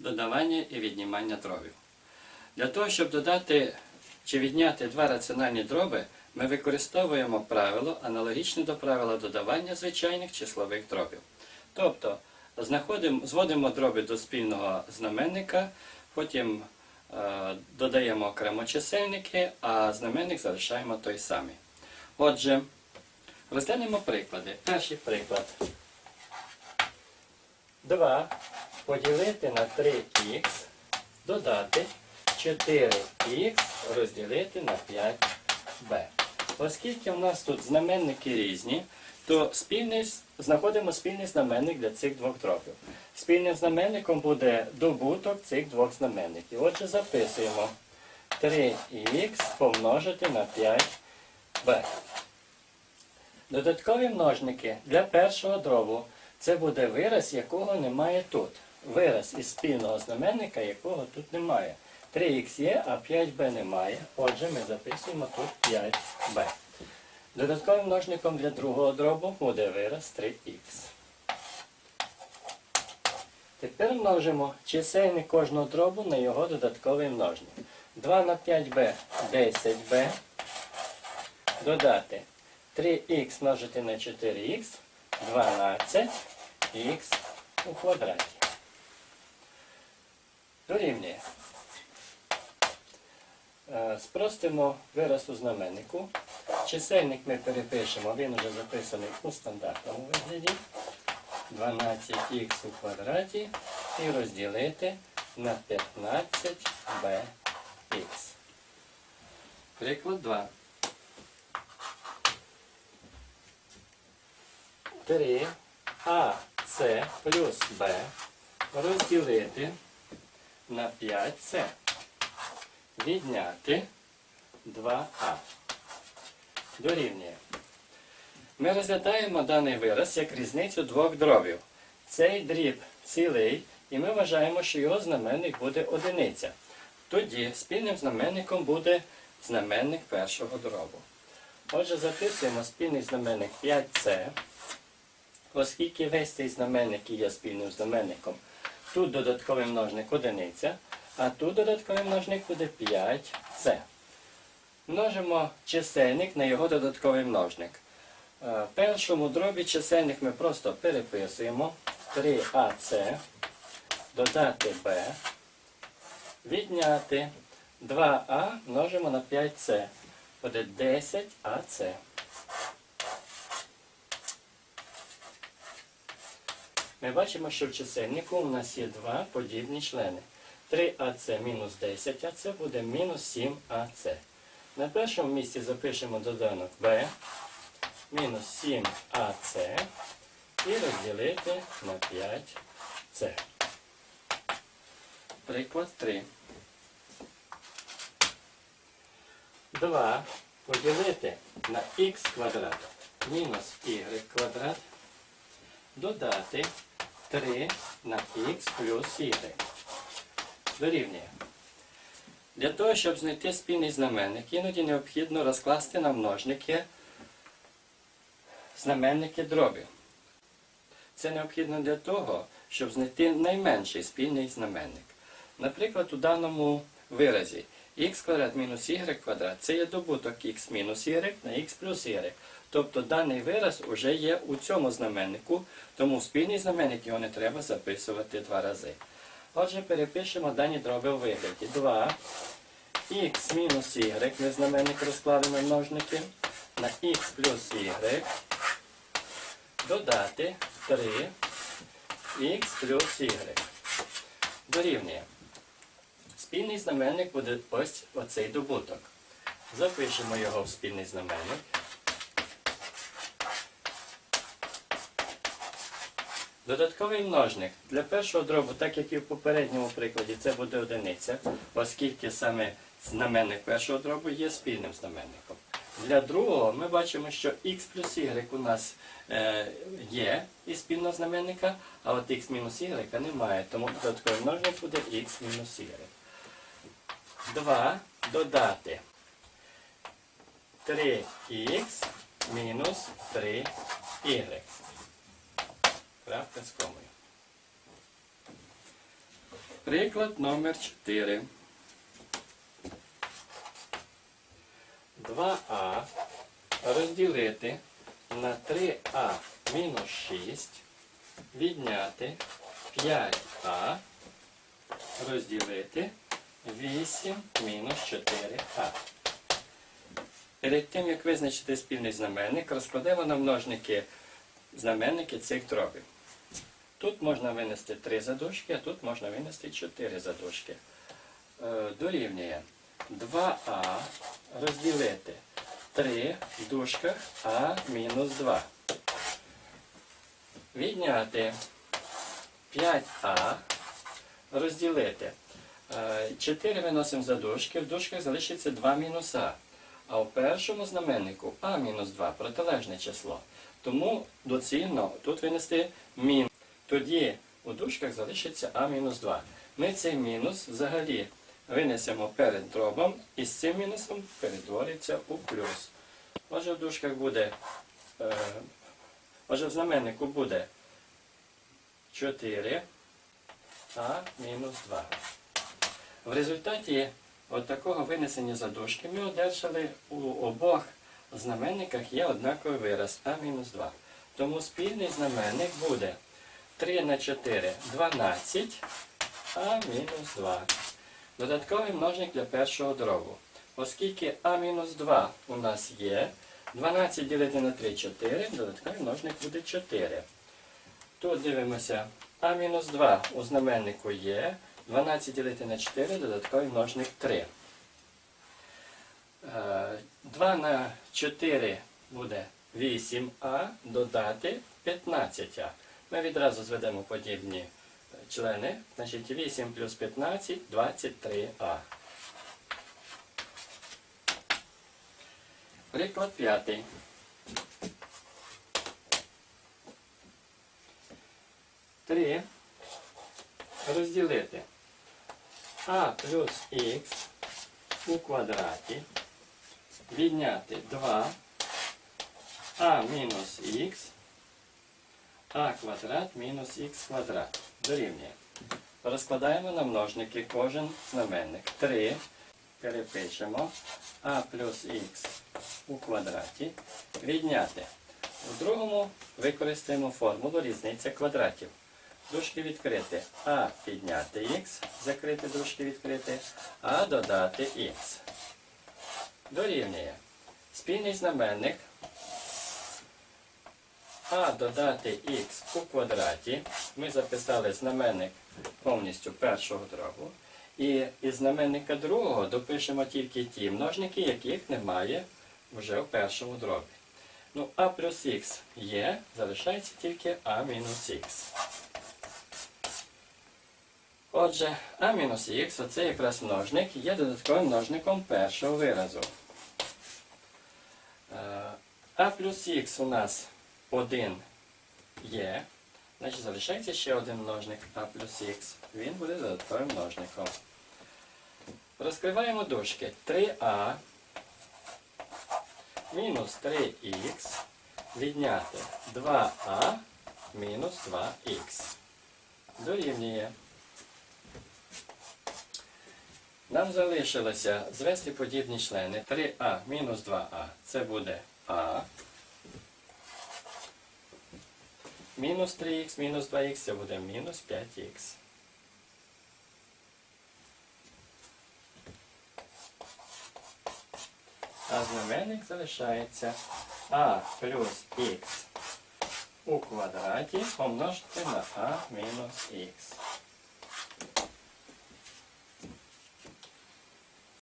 додавання і віднімання дробів. Для того, щоб додати чи відняти два раціональні дроби, ми використовуємо правило аналогічне до правила додавання звичайних числових дробів. Тобто зводимо дроби до спільного знаменника, потім е, додаємо окремо чисельники, а знаменник залишаємо той самий. Отже, розглянемо приклади. Перший приклад. 2 поділити на 3х, додати 4х розділити на 5b. Оскільки в нас тут знаменники різні, то спільний, с- знаходимо спільний знаменник для цих двох дробів. Спільним знаменником буде добуток цих двох знаменників. Отже, записуємо 3х помножити на 5b. Додаткові множники для першого дробу це буде вираз, якого немає тут. Вираз із спільного знаменника, якого тут немає. 3х є, а 5b немає. Отже, ми записуємо тут 5b. Додатковим множником для другого дробу буде вираз 3х. Тепер множимо чисельник кожного дробу на його додатковий множник. 2 на 5b 10b. Додати 3х множити на 4х 12х у квадраті. Дорівнює. Е, Спростимо вираз у знаменнику. Чисельник ми перепишемо, він вже записаний у стандартному вигляді. 12х у квадраті і розділити на 15bx. Приклад 2. 3 АС плюс Б розділити на 5С. Відняти 2А. Дорівнює. Ми розглядаємо даний вираз як різницю двох дробів. Цей дріб цілий, і ми вважаємо, що його знаменник буде одиниця. Тоді спільним знаменником буде знаменник першого дробу. Отже, записуємо спільний знаменник 5С. Оскільки весь цей знаменник є спільним знаменником, тут додатковий множник одиниця, а тут додатковий множник буде 5С. Множимо чисельник на його додатковий множник. Е, В першому дробі чисельник ми просто переписуємо 3АС, додати Б, відняти 2А множимо на 5С. Буде 10АС. Ми бачимо, що в чисельнику у нас є два подібні члени. 3АС мінус 10АС буде мінус 7АС. На першому місці запишемо доданок b мінус 7АС і розділити на 5С. Приклад 3. 2 поділити на х квадрат мінус y квадрат додати 3 на х плюс y. Дорівнює. Для того, щоб знайти спільний знаменник, іноді необхідно розкласти на множники знаменники дробів. Це необхідно для того, щоб знайти найменший спільний знаменник. Наприклад, у даному виразі х квадрат мінус y квадрат це є добуток х мінус y на х плюс y. Тобто даний вираз вже є у цьому знаменнику, тому спільний знаменник його не треба записувати два рази. Отже, перепишемо дані дроби у вигляді. 2 х мінус y, ми знаменник розклали на множники, на х плюс y, додати 3 х плюс y. Дорівнює. Спільний знаменник буде ось оцей добуток. Запишемо його в спільний знаменник. Додатковий множник. Для першого дробу, так як і в попередньому прикладі, це буде одиниця, оскільки саме знаменник першого дробу є спільним знаменником. Для другого ми бачимо, що х плюс y у нас е, є із спільного знаменника, а от х мінус y немає, тому додатковий множник буде х мінус y. 2 додати 3х мінус 3y. Крапка з комою. Приклад номер 4. 2а розділити на 3а мінус 6, відняти 5а розділити 8 мінус 4а. Перед тим, як визначити спільний знаменник, розкладемо на множники знаменники цих дробів. Тут можна винести 3 задушки, а тут можна винести 4 задушки. Е, Дорівнює 2а розділити 3 в дужках а мінус 2. Відняти 5а розділити. Е, 4 виносимо за в дужках залишиться 2 мінус а. А в першому знаменнику а мінус 2 протилежне число. Тому доцільно тут винести мін. Тоді у дужках залишиться А-2. Ми цей мінус взагалі винесемо перед дробом і з цим мінусом перетвориться у плюс. Отже, в дужках буде, е, отже, в знаменнику буде 4 А-2. В результаті от такого винесення задушки ми одержали у обох знаменниках є однаковий вираз А-2. Тому спільний знаменник буде 3 на 4 12 а мінус 2. Додатковий множник для першого дробу. Оскільки а мінус 2 у нас є, 12 ділити на 3 4, додатковий множник буде 4. Тут дивимося, а мінус 2 у знаменнику є, 12 ділити на 4, додатковий множник 3. 2 на 4 буде 8а, додати 15а. Ми відразу зведемо подібні члени. Значить 8 плюс 15 23а. Приклад п'ятий. Три розділити а плюс х у квадраті відняти 2 а мінус х а квадрат мінус х квадрат дорівнює. Розкладаємо на множники кожен знаменник. 3 перепишемо а плюс х у квадраті відняти. У другому використаємо формулу різниця квадратів. Дужки відкрити а підняти х, закрити дужки відкрити, а додати х. Дорівнює. Спільний знаменник а додати х у квадраті. Ми записали знаменник повністю першого дробу. І із знаменника другого допишемо тільки ті множники, яких немає вже в першому дробі. Ну, а плюс х є, залишається тільки а мінус х. Отже, а мінус х, оце якраз множник, є додатковим множником першого виразу. Е, А плюс х у нас 1 є. Значить, залишається ще один множник а плюс х. Він буде додатковим множником. Розкриваємо дужки. 3а мінус 3х відняти 2а мінус 2х. Дорівнює. Нам залишилося звести подібні члени 3а мінус 2а. Це буде а. Мінус 3х мінус 2х це буде мінус 5х. А знаменник залишається а плюс х у квадраті помножити на а мінус х.